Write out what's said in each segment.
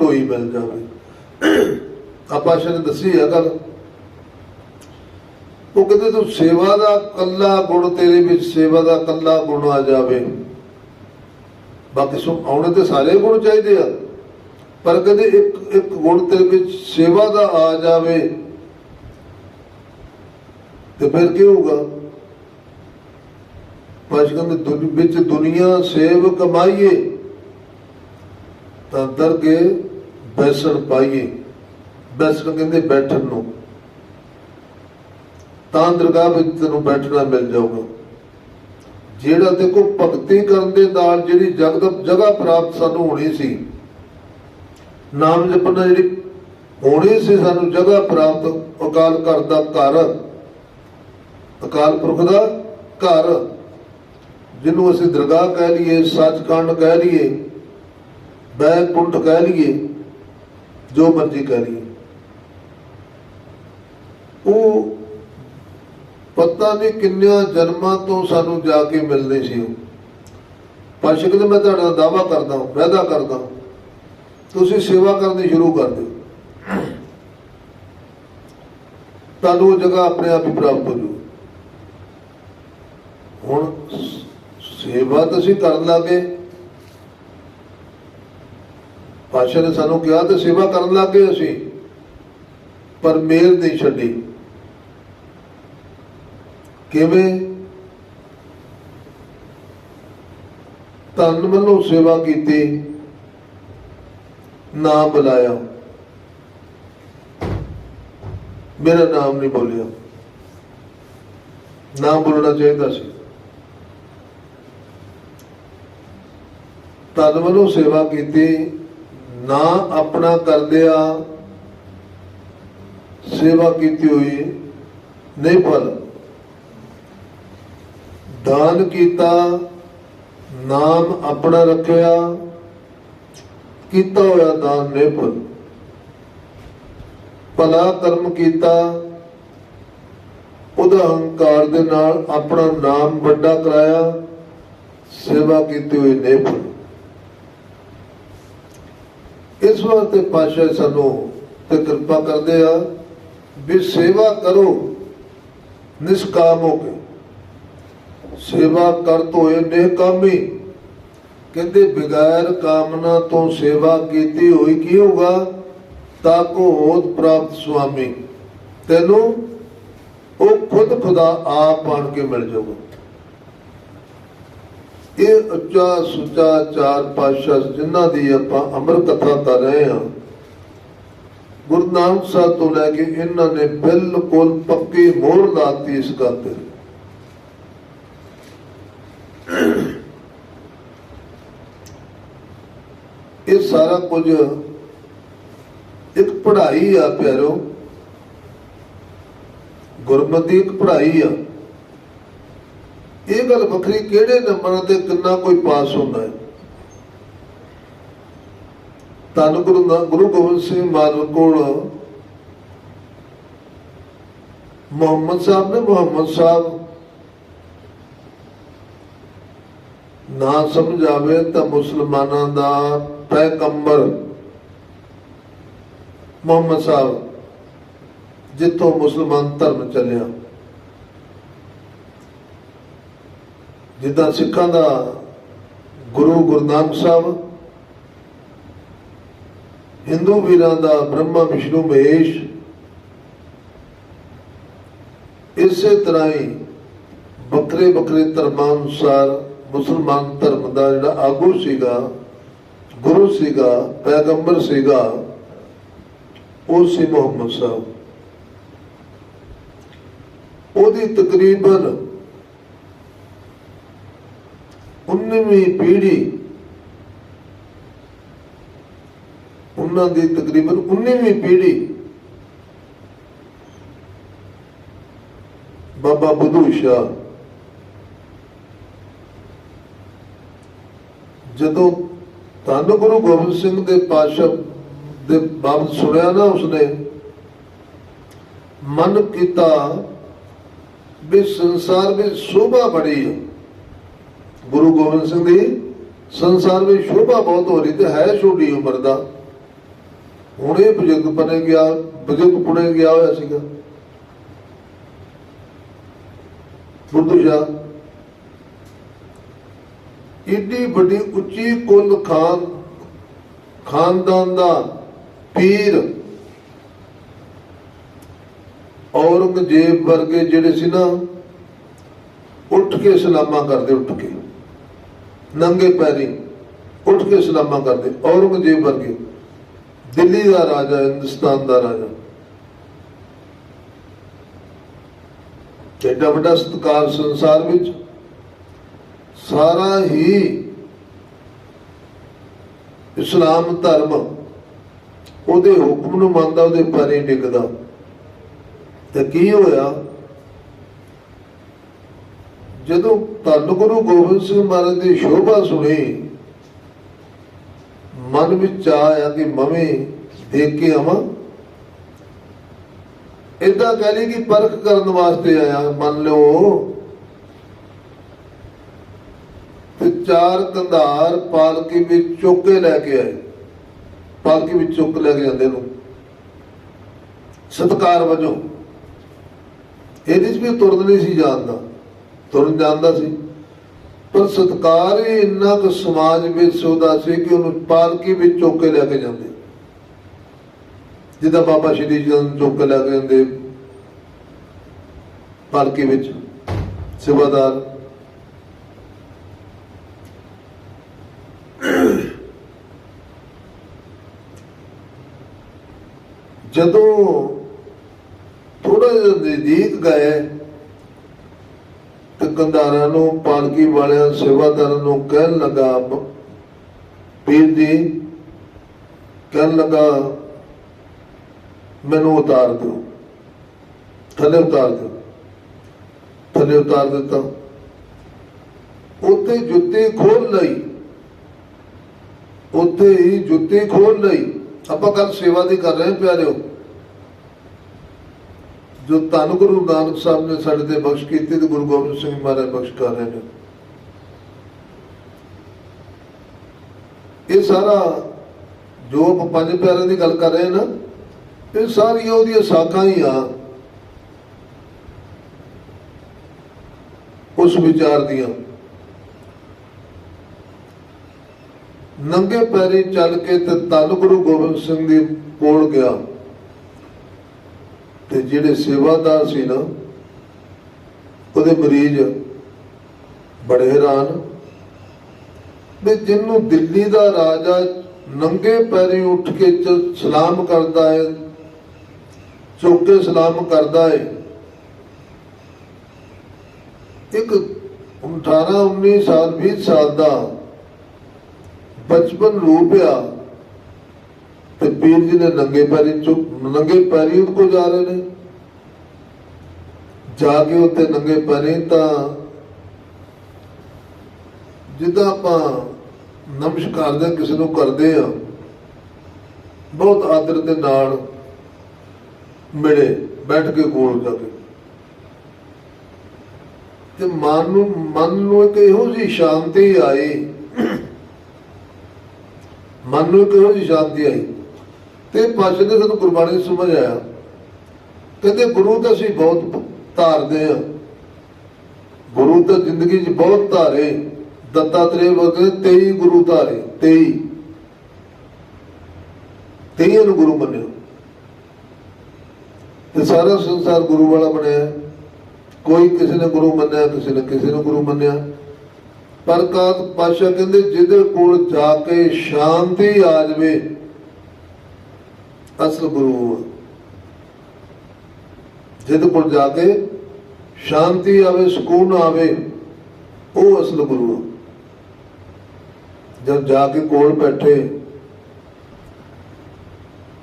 ਢੋਈ ਮਿਲ ਜਾਵੇ। ਆਪਾਂ ਸ਼ਾਇਦ ਦੱਸੀ ਆ ਗੱਲ। ਉਹ ਕਹਿੰਦੇ, ਤੂੰ ਸੇਵਾ ਦਾ ਕੱਲਾ ਗੁਣ, ਤੇਰੇ ਵਿੱਚ ਸੇਵਾ ਦਾ ਕੱਲਾ ਗੁਣ ਆ ਜਾਵੇ। ਬਾਕੀ ਸੋ ਆਉਣੇ ਤੇ ਸਾਰੇ ਗੁਣ ਚਾਹੀਦੇ ਆ। ਪਰ ਕਹਿੰਦੇ, ਇੱਕ ਇੱਕ ਗੁਣ ਤੇਰੇ ਵਿੱਚ ਸੇਵਾ ਦਾ ਆ ਜਾਵੇ, ਤੇ ਫਿਰ ਕੀ ਹੋਊਗਾ? ਪਾਸ਼ ਕਹਿੰਦੇ ਵਿੱਚ ਦੁਨੀਆ ਸੇਵ ਕਮਾਈਏ। ਤਾਂ ਦਰ ਕੇ ਬੈਸਣ ਪਾਈਏ। ਬੈਸਣ ਕਹਿੰਦੇ ਬੈਠਣ ਨੂੰ। ਤਾਂ ਦਰਗਾਹ ਵਿੱਚ ਤੈਨੂੰ ਬੈਠਣਾ ਮਿਲ ਜਾਊਗਾ। ਜਿਹੜਾ ਦੇਖੋ ਭਗਤੀ ਕਰਨ ਦੇ ਨਾਲ ਜਿਹੜੀ ਜਗਤ ਜਗ੍ਹਾ ਪ੍ਰਾਪਤ ਸਾਨੂੰ ਹੋਣੀ ਸੀ। ਨਾਮ ਜਪਣਾ ਜਿਹੜੀ ਹੋਣੀ ਸੀ ਸਾਨੂੰ ਜਗ੍ਹਾ ਪ੍ਰਾਪਤ, ਅਕਾਲ ਘਰ ਦਾ ਘਰ। ਅਕਾਲ ਪੁਰਖ ਦਾ ਘਰ। ਜਿਹਨੂੰ ਅਸੀਂ ਦਰਗਾਹ ਕਹਿ ਲਈਏ, ਸੱਚਖੰਡ ਕਹਿ ਲਈਏ। ਬੈਕੁੰਠ ਕਹਿ ਲਈਏ, ਜੋ ਮਰਜ਼ੀ ਕਹਿ ਲਈਏ। ਉਹ ਪਤਾ ਨਹੀਂ ਕਿੰਨਿਆਂ ਜਨਮਾਂ ਤੋਂ ਸਾਨੂੰ ਜਾ ਕੇ ਮਿਲਦੇ ਸੀ ਉਹ। ਪਾਸ਼ਾ ਕਹਿੰਦੇ ਮੈਂ ਤੁਹਾਡਾ ਨਾਲ ਦਾਵਾ ਕਰਦਾ ਹਾਂ, ਵਾਅਦਾ ਕਰਦਾ ਤੁਸੀਂ ਸੇਵਾ ਕਰਨੀ ਸ਼ੁਰੂ ਕਰ ਦਿਓ। ਤੁਹਾਨੂੰ ਉਹ ਜਗ੍ਹਾ ਆਪਣੇ ਆਪ ਹੀ ਪ੍ਰਾਪਤ ਹੋ ਜੂ। ਹੁਣ ਸੇਵਾ ਤਾਂ ਅਸੀਂ ਕਰਨ ਲੱਗੇ ਪਾਸ਼ਾ ਨੇ ਸਾਨੂੰ ਕਿਹਾ ਤੇ ਸੇਵਾ ਕਰਨ ਲੱਗ ਗਏ ਅਸੀਂ, ਪਰ ਮੇਲ ਨਹੀਂ ਛੱਡੀ। ਕਿਵੇਂ? ਤਨ ਵੱਲੋਂ ਸੇਵਾ ਕੀਤੀ ਨਾਮ ਬੁਲਾਇਆ। ਮੇਰਾ ਨਾਮ ਨਹੀਂ ਬੋਲਿਆ। ਨਾਮ ਬੋਲਣਾ ਚਾਹੀਦਾ ਸੀ। ਤਨ ਵੱਲੋਂ ਸੇਵਾ ਕੀਤੀ ਨਾ ਆਪਣਾ ਕਰਦਿਆ ਸੇਵਾ ਕੀਤੀ ਹੋਈ ਨਹੀਂ ਫਲ। ਦਾਨ ਕੀਤਾ, ਨਾਮ ਆਪਣਾ ਰੱਖਿਆ, ਕੀਤਾ ਹੋਇਆ ਦਾਨ ਨਹੀਂ ਫਲ। ਭਲਾ ਕਰਮ ਕੀਤਾ ਉਹਦਾ ਹੰਕਾਰ ਦੇ ਨਾਲ ਆਪਣਾ ਨਾਮ ਵੱਡਾ ਕਰਾਇਆ, ਸੇਵਾ ਕੀਤੀ ਹੋਈ ਨਹੀਂ ਫਲ। ਇਸ ਵਾਸਤੇ ਪਾਸ਼ਾ ਸਾਨੂੰ ਤੇ ਕਿਰਪਾ ਕਰਦੇ ਆ ਵੀ ਸੇਵਾ ਕਰੋ, ਨਿਸ਼ਕਾਮ ਹੋ ਕੇ। ਸੇਵਾ ਕਰਤ ਹੋਏ ਨਿਹਕਾਮੀ ਕਹਿੰਦੇ ਬਿਗੈਰ ਕਾਮਨਾ ਤੋਂ ਸੇਵਾ ਕੀਤੀ ਹੋਈ ਕੀ ਹੋਗਾ ਤਾਂ ਕੋ ਹੋਤ ਪ੍ਰਾਪਤ ਸੁਆਮੀ। ਤੈਨੂੰ ਉਹ ਖੁਦ ਖੁਦਾ ਆਪ ਬਣ ਕੇ ਮਿਲ ਜਾਊਗਾ। ਇਹ ਉੱਚਾ, ਸੁੱਚਾ, ਚਾਰ ਪਾਤਸ਼ਾਹ ਜਿਨ੍ਹਾਂ ਦੀ ਆਪਾਂ ਅਮਰ ਕਥਾ ਕਰ ਰਹੇ ਹਾਂ। ਗੁਰੂ ਨਾਨਕ ਸਾਹਿਬ ਤੋਂ ਲੈ ਕੇ ਇਹਨਾਂ ਨੇ ਬਿਲਕੁਲ ਪੱਕੀ ਮੋਹਰ ਲਾਤੀ ਇਸ ਗੱਲ ਤੇ। ਇਹ ਸਾਰਾ ਕੁਝ ਇੱਕ ਪੜ੍ਹਾਈ ਆ ਪਿਆਰੋ। ਗੁਰਮਤਿ ਇੱਕ ਪੜ੍ਹਾਈ ਆ। ਇਹ ਗੱਲ ਵੱਖਰੀ ਕਿਹੜੇ ਨੰਬਰਾਂ ਤੇ ਕਿੰਨਾ ਕੋਈ ਪਾਸ ਹੁੰਦਾ ਹੈ? ਧੰਨ ਗੁਰੂ ਨਾ- ਗੁਰੂ ਗੋਬਿੰਦ ਸਿੰਘ ਮਹਾਰਾਜ ਕੋਲ ਮੁਹੰਮਦ ਸਾਹਿਬ ਨੇ, ਮੁਹੰਮਦ ਸਾਹਿਬ ਨਾ ਸਮਝ ਆਵੇ ਤਾਂ ਮੁਸਲਮਾਨਾਂ ਦਾ ਪੈਗੰਬਰ ਮੁਹੰਮਦ ਸਾਹਿਬ ਜਿੱਥੋਂ ਮੁਸਲਮਾਨ ਧਰਮ ਚੱਲਿਆ। ਜਿੱਦਾਂ ਸਿੱਖਾਂ ਦਾ ਗੁਰੂ ਗੁਰੂ ਨਾਨਕ ਸਾਹਿਬ, ਹਿੰਦੂ ਵੀਰਾਂ ਦਾ ਬ੍ਰਹਮਾ, ਵਿਸ਼ਨੂੰ, ਮਹੇਸ਼, ਇਸੇ ਤਰ੍ਹਾਂ ਹੀ ਵੱਖਰੇ ਵੱਖਰੇ ਧਰਮਾਂ ਅਨੁਸਾਰ ਮੁਸਲਮਾਨ ਧਰਮ ਦਾ ਜਿਹੜਾ ਆਗੂ ਸੀਗਾ, ਗੁਰੂ ਸੀਗਾ, ਪੈਗੰਬਰ ਸੀਗਾ, ਉਹ ਸੀ ਮੁਹੰਮਦ ਸਾਹਿਬ। ਉਹਦੀ ਤਕਰੀਬਨ 19ਵੀਂ ਪੀੜ੍ਹੀ ਉਹਨਾਂ ਦੀ ਤਕਰੀਬਨ 19ਵੀਂ ਪੀੜ੍ਹੀ ਬਾਬਾ ਬੁੱਧੂ ਸ਼ਾਹ ਜਦੋਂ ਧੰਨ ਗੁਰੂ ਗੋਬਿੰਦ ਸਿੰਘ ਦੇ ਪਾਸ਼ਾ ਦੇ ਬਾਬਤ ਸੁਣਿਆ ਨਾ ਉਸਨੇ, ਮਨ ਕੀਤਾ ਵੀ ਸੰਸਾਰ ਵਿੱਚ ਸ਼ੋਭਾ ਬੜੀ ਹੈ ਗੁਰੂ ਗੋਬਿੰਦ ਸਿੰਘ ਦੀ ਸੰਸਾਰ ਵਿੱਚ ਸ਼ੋਭਾ ਬਹੁਤ ਹੋ ਰਹੀ ਤੇ ਹੈ ਛੋਟੀ ਉਮਰ ਦਾ। ਹੁਣੇ ਬਜ਼ੁਰਗ ਬਣੇ ਗਿਆ, ਬਜ਼ੁਰਗ ਪੁਣੇ ਗਿਆ ਹੋਇਆ ਸੀਗਾ। ਬੁੱਧੂ ਸ਼ਾਹ। ਇੱਡੀ ਵੱਡੀ ਉੱਚੀ ਕੁੱਲ ਖਾਨ, ਖਾਨਦਾਨ ਦਾ ਪੀਰ ਔਰੰਗਜ਼ੇਬ ਵਰਗੇ ਜਿਹੜੇ ਸੀ ਨਾ, ਉੱਠ ਕੇ ਸਲਾਮਾਂ ਕਰਦੇ ਉੱਠ ਕੇ। ਨੰਗੇ ਪੈਰੀ ਉੱਠ ਕੇ ਸਲਾਮਾਂ ਕਰਦੇ, ਔਰੰਗਜ਼ੇਬ ਵਰਗੇ। ਦਿੱਲੀ ਦਾ ਰਾਜਾ, ਹਿੰਦੁਸਤਾਨ ਦਾ ਰਾਜਾ। ਐਡਾ ਵੱਡਾ ਸਤਿਕਾਰ ਸੰਸਾਰ ਵਿੱਚ। ਸਾਰਾ ਹੀ ਇਸਲਾਮ ਧਰਮ, ਉਹਦੇ ਹੁਕਮ ਨੂੰ ਮੰਨਦਾ, ਉਹਦੇ ਪੈਰੀ ਡਿੱਗਦਾ। ਤੇ ਕੀ ਹੋਇਆ? ਜਦੋਂ ਧੰਨ ਗੁਰੂ ਗੋਬਿੰਦ ਸਿੰਘ ਮਹਾਰਾਜ ਦੀ ਸ਼ੋਭਾ ਸੁਣੀ, ਮਨ ਵਿੱਚ ਆਇਆ ਕਿ ਮਵੇਂ ਦੇਖ ਕੇ ਆਵਾਂ ਇਦਾਂ ਕਹਿ ਲਈ ਕਿ ਪਰਖ ਕਰਨ ਵਾਸਤੇ ਆਇਆ, ਮੰਨ ਲਓ। ਤੇ ਚਾਰ ਕੰਧਾਰ ਪਾਲਕੀ ਵਿੱਚ ਚੁੱਕ ਕੇ ਲੈ ਕੇ ਆਏ। ਪਾਲਕੀ ਵਿੱਚ ਚੁੱਕ ਲੈ ਕੇ ਜਾਂਦੇ ਨੂੰ। ਸਤਕਾਰ ਵਜੋਂ। ਇਹਦੇ 'ਚ ਵੀ ਤੁਰਨ ਨਹੀਂ ਸੀ ਜਾਣਦਾ। ਤੁਰਨ ਜਾਣਦਾ ਸੀ। ਪਰ ਸਤਕਾਰ ਹੀ ਇੰਨਾ ਕੁ ਸਮਾਜ ਵਿੱਚ ਉਹਦਾ ਸੀ ਕਿ ਉਹਨੂੰ ਪਾਲਕੀ ਵਿੱਚ ਚੁੱਕ ਕੇ ਲੈ ਕੇ ਜਾਂਦੇ। ਜਿੱਦਾਂ ਬਾਬਾ ਸ਼੍ਰੀ ਜੀ ਨੂੰ ਚੁੱਕ ਕੇ ਲੈ ਕੇ ਜਾਂਦੇ ਪਾਲਕੀ ਵਿੱਚ, ਸੇਵਾਦਾਰ। ਜਦੋਂ ਥੋੜਾ ਜਿਹਾ ਨਜ਼ਦੀਕ ਗਏ ਕੰਧਾਰਾਂ ਨੂੰ, ਪਾਲਕੀ ਵਾਲਿਆਂ ਸੇਵਾਦਾਰਾਂ ਨੂੰ ਕਹਿਣ ਲੱਗਾ ਪੀਰ ਜੀ, ਕਹਿਣ ਲੱਗਾ, ਮੈਨੂੰ ਉਤਾਰ ਦਿਓ। ਥੱਲੇ ਉਤਾਰ ਦਿਓ। ਥੱਲੇ ਉਤਾਰ ਦਿੱਤਾ। ਉੱਤੇ ਜੁੱਤੀ ਖੋਲ ਲਈ। ਉੱਤੇ ਹੀ ਜੁੱਤੀ ਖੋਲ ਲਈ। ਆਪਾਂ ਕੱਲ ਸੇਵਾ ਦੀ ਕਰ ਰਹੇ ਹਾਂ, ਪਿਆਰਿਓ। ਜੋ ਧੰਨ ਗੁਰੂ ਨਾਨਕ ਸਾਹਿਬ ਨੇ ਸਾਡੇ ਤੇ ਬਖਸ਼ ਕੀਤੀ ਤੇ ਗੁਰੂ ਗੋਬਿੰਦ ਸਿੰਘ ਮਹਾਰਾਜ ਬਖਸ਼ ਕਰ ਰਹੇ ਨੇ। ਇਹ ਸਾਰਾ ਜੋ ਆਪਾਂ ਪੰਜ ਪਿਆਰਿਆਂ ਦੀ ਗੱਲ ਕਰ ਰਹੇ ਨਾ, ਇਹ ਸਾਰੀਆਂ ਉਹਦੀਆਂ ਸਾਖਾਂ ਹੀ ਆ। ਉਸ ਵਿਚਾਰ ਦੀਆਂ। ਨੰਗੇ ਪੈਰੀ ਚੱਲ ਕੇ ਤੇ ਧੰਨ ਗੁਰੂ ਗੋਬਿੰਦ ਸਿੰਘ ਦੀ ਕੋਲ ਗਿਆ। ਤੇ ਜਿਹੜੇ ਸੇਵਾਦਾਰ ਸੀ ਨਾ, ਉਹਦੇ ਮਰੀਜ਼ ਬੜੇ ਹੈਰਾਨ। ਵੀ ਜਿਹਨੂੰ ਦਿੱਲੀ ਦਾ ਰਾਜਾ ਨੰਗੇ ਪੈਰੀ ਉੱਠ ਕੇ ਸਲਾਮ ਕਰਦਾ ਹੈ ਝੁੱਕ ਕੇ ਸਲਾਮ ਕਰਦਾ ਹੈ, ਇੱਕ 18 19 ਸਾਲ 20 ਸਾਲ ਦਾ ਬਚਪਨ ਰੂਪਿਆ ਤੇ ਪੀਰ ਜੀ ਨੇ ਨੰਗੇ ਪੈਰੀ ਚੁੱਕ, ਨੰਗੇ ਪੈਰੀ ਉਹਦੇ ਕੋਲ ਜਾ ਰਹੇ ਨੇ। ਜਾ ਕੇ ਉੱਤੇ ਨੰਗੇ ਪੈਰੀ ਤਾਂ ਜਿੱਦਾਂ ਆਪਾਂ ਨਮਸਕਾਰ ਦੇ ਕਿਸੇ ਨੂੰ ਕਰਦੇ ਆ ਬਹੁਤ ਆਦਰ ਦੇ ਨਾਲ ਮਿਲੇ, ਬੈਠ ਕੇ ਕੋਲ ਜਾ ਕੇ। ਤੇ ਮਨ ਨੂੰ ਮਨ ਨੂੰ ਇੱਕ ਇਹੋ ਜਿਹੀ ਸ਼ਾਂਤੀ ਆਈ, ਮਨ ਨੂੰ ਇੱਕ ਇਹੋ ਜਿਹੀ ਸ਼ਾਂਤੀ ਆਈ ਤੇ ਪਾਸ਼ਾ ਨੇ ਸਾਨੂੰ ਗੁਰਬਾਣੀ ਸਮਝ ਆਇਆ। ਕਹਿੰਦੇ ਗੁਰੂ ਤਾਂ ਅਸੀਂ ਬਹੁਤ ਧਾਰਦੇ ਆ ਗੁਰੂ ਤਾਂ ਜ਼ਿੰਦਗੀ 'ਚ ਬਹੁਤ ਧਾਰੇ। ਦੱਤਾਤਰੇ ਵਗੇ 23 ਗੁਰੂ ਧਾਰੇ 23 ਤੇਈਆਂ ਨੂੰ ਗੁਰੂ ਮੰਨਿਓ। ਤੇ ਸਾਰਾ ਸੰਸਾਰ ਗੁਰੂ ਵਾਲਾ ਬਣਿਆ। ਕੋਈ ਕਿਸੇ ਨੇ ਗੁਰੂ ਮੰਨਿਆ, ਕਿਸੇ ਨੇ ਕਿਸੇ ਨੂੰ ਗੁਰੂ ਮੰਨਿਆ। ਪਰ ਕਾਤ ਪਾਸ਼ਾ ਕਹਿੰਦੇ ਜਿਹਦੇ ਕੋਲ ਜਾ ਕੇ ਸ਼ਾਂਤੀ ਆ ਜਾਵੇ ਅਸਲ ਗੁਰੂ ਹੈ। ਜਿਹਦੇ ਕੋਲ ਜਾ ਕੇ ਸ਼ਾਂਤੀ ਆਵੇ, ਸਕੂਨ ਆਵੇ, ਉਹ ਅਸਲ ਗੁਰੂ ਹੈ ਜਦ ਜਾ ਕੇ ਕੋਲ ਬੈਠੇ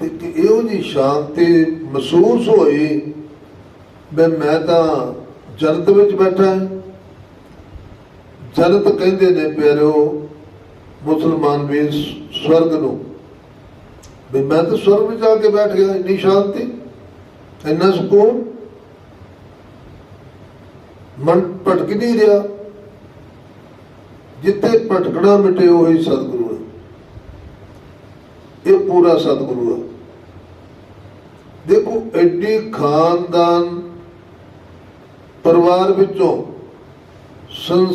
ਤੇ ਇਹੋ ਜੀ ਸ਼ਾਂਤੀ ਮਹਿਸੂਸ ਹੋਈ ਵੀ ਮੈਂ ਤਾਂ ਜਨਤ ਵਿੱਚ ਬੈਠਾ ਜਨਤ ਕਹਿੰਦੇ ਨੇ ਪਿਆਰਿਓ, ਮੁਸਲਮਾਨ ਵੀ ਸਵਰਗ ਨੂੰ ਵੀ ਮੈਂ ਤਾਂ ਸਵਰਗ ਵਿੱਚ ਆ ਕੇ ਬੈਠ ਗਿਆ, ਇੰਨੀ ਸ਼ਾਂਤੀ, ਇੰਨਾ ਸਕੂਨ। ਮਨ ਭਟਕ ਨਹੀਂ ਰਿਹਾ। ਜਿੱਥੇ ਭਟਕਣਾ ਮਿਟੇ, ਉਹੀ ਸਤਿਗੁਰੂ ਹੈ। ਇਹ ਪੂਰਾ ਸਤਿਗੁਰੂ ਹੈ। ਦੇਖੋ, ਐਡੀ ਖਾਨਦਾਨ ਪਰਿਵਾਰ ਵਿੱਚੋਂ ਸੰਸ